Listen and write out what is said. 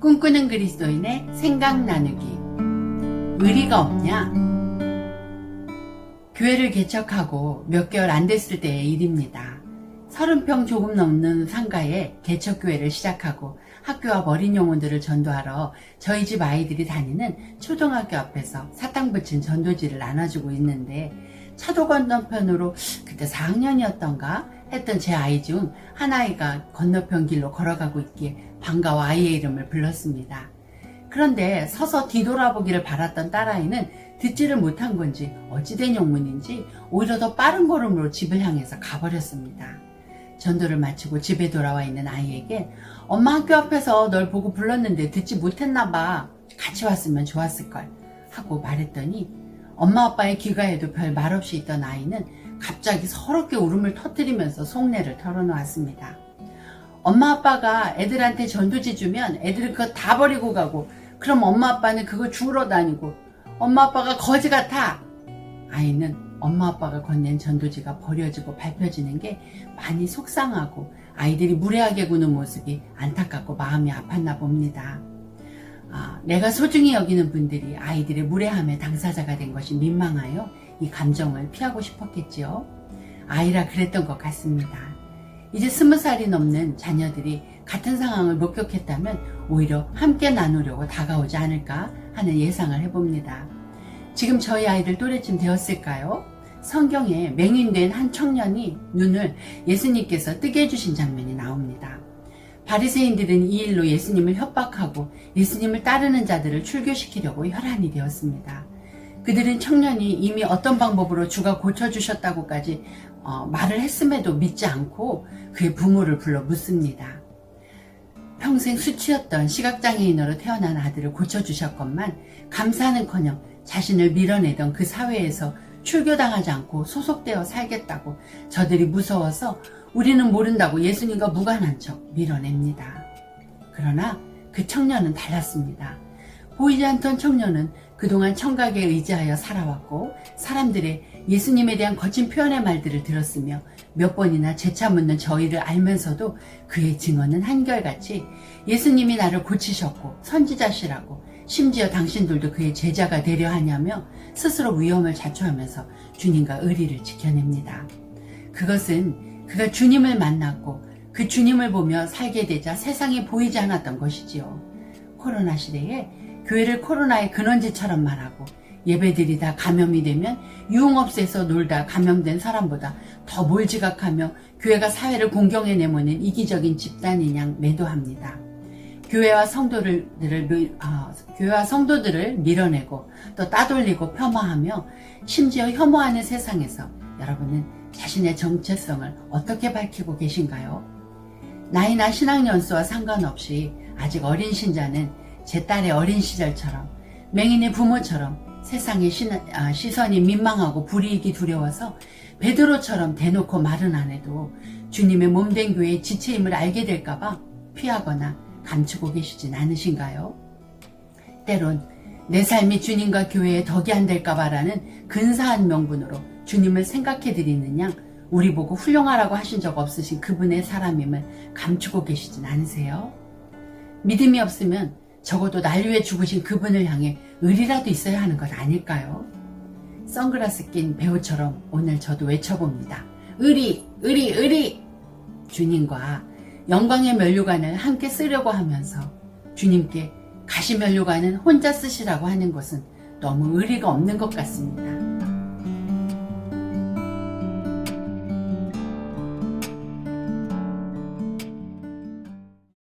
꿈꾸는 그리스도인의 생각 나누기. 의리가 없냐? 교회를 개척하고 몇 개월 안 됐을 때의 일입니다. 30평 조금 넘는 상가에 개척교회를 시작하고 학교와 어린 영혼들을 전도하러 저희 집 아이들이 다니는 초등학교 앞에서 사탕 붙인 전도지를 나눠주고 있는데 차도 건너편으로 그때 4학년이었던가 했던 제 아이 중 한 아이가 건너편 길로 걸어가고 있기에 반가워 아이의 이름을 불렀습니다. 그런데 서서 뒤돌아보기를 바랐던 딸아이는 듣지를 못한 건지 어찌된 영문인지 오히려 더 빠른 걸음으로 집을 향해서 가버렸습니다. 전도를 마치고 집에 돌아와 있는 아이에게 엄마 학교 앞에서 널 보고 불렀는데 듣지 못했나 봐. 같이 왔으면 좋았을걸. 하고 말했더니 엄마 아빠의 귀가에도 별 말 없이 있던 아이는 갑자기 서럽게 울음을 터뜨리면서 속내를 털어놓았습니다. 엄마 아빠가 애들한테 전도지 주면 애들은 그거 다 버리고 가고 그럼 엄마 아빠는 그거 주우러 다니고 엄마 아빠가 거지 같아. 아이는 엄마 아빠가 건넨 전도지가 버려지고 밟혀지는 게 많이 속상하고 아이들이 무례하게 구는 모습이 안타깝고 마음이 아팠나 봅니다. 아, 내가 소중히 여기는 분들이 아이들의 무례함의 당사자가 된 것이 민망하여 이 감정을 피하고 싶었겠지요. 아이라 그랬던 것 같습니다. 이제 스무 살이 넘는 자녀들이 같은 상황을 목격했다면 오히려 함께 나누려고 다가오지 않을까 하는 예상을 해봅니다. 지금 저희 아이들 또래쯤 되었을까요? 성경에 맹인된 한 청년이 눈을 예수님께서 뜨게 해주신 장면이 나옵니다. 바리새인들은 이 일로 예수님을 협박하고 예수님을 따르는 자들을 출교시키려고 혈안이 되었습니다. 그들은 청년이 이미 어떤 방법으로 주가 고쳐주셨다고까지 어, 말을 했음에도 믿지 않고 그의 부모를 불러 묻습니다. 평생 수치였던 시각장애인으로 태어난 아들을 고쳐주셨건만 감사하는커녕 자신을 밀어내던 그 사회에서 출교당하지 않고 소속되어 살겠다고 저들이 무서워서 우리는 모른다고 예수님과 무관한 척 밀어냅니다. 그러나 그 청년은 달랐습니다. 보이지 않던 청년은 그동안 청각에 의지하여 살아왔고 사람들의 예수님에 대한 거친 표현의 말들을 들었으며 몇 번이나 재차 묻는 저희를 알면서도 그의 증언은 한결같이 예수님이 나를 고치셨고 선지자시라고 심지어 당신들도 그의 제자가 되려 하냐며 스스로 위험을 자초하면서 주님과 의리를 지켜냅니다. 그것은 그가 주님을 만났고 그 주님을 보며 살게 되자 세상이 보이지 않았던 것이지요. 코로나 시대에 교회를 코로나의 근원지처럼 말하고 예배드리다 감염이 되면 유흥업소에서 놀다 감염된 사람보다 더 몰지각하며 교회가 사회를 공경에 내모는 이기적인 집단인 양 매도합니다. 교회와 성도들을 밀- 아, 교회와 성도들을 밀어내고 또 따돌리고 폄하하며 심지어 혐오하는 세상에서 여러분은 자신의 정체성을 어떻게 밝히고 계신가요? 나이나 신앙 연수와 상관없이 아직 어린 신자는 제 딸의 어린 시절처럼 맹인의 부모처럼 세상의 시, 아, 시선이 민망하고 불이익이 두려워서 베드로처럼 대놓고 말은 안 해도 주님의 몸된 교회의 지체임을 알게 될까봐 피하거나 감추고 계시진 않으신가요? 때론 내 삶이 주님과 교회에 덕이 안 될까봐라는 근사한 명분으로 주님을 생각해 드리는 양 우리 보고 훌륭하라고 하신 적 없으신 그분의 사람임을 감추고 계시진 않으세요? 믿음이 없으면 적어도 날 위해 죽으신 그분을 향해 의리라도 있어야 하는 것 아닐까요? 선글라스 낀 배우처럼 오늘 저도 외쳐봅니다. 의리, 의리, 의리! 주님과 영광의 면류관을 함께 쓰려고 하면서 주님께 가시 면류관은 혼자 쓰시라고 하는 것은 너무 의리가 없는 것 같습니다.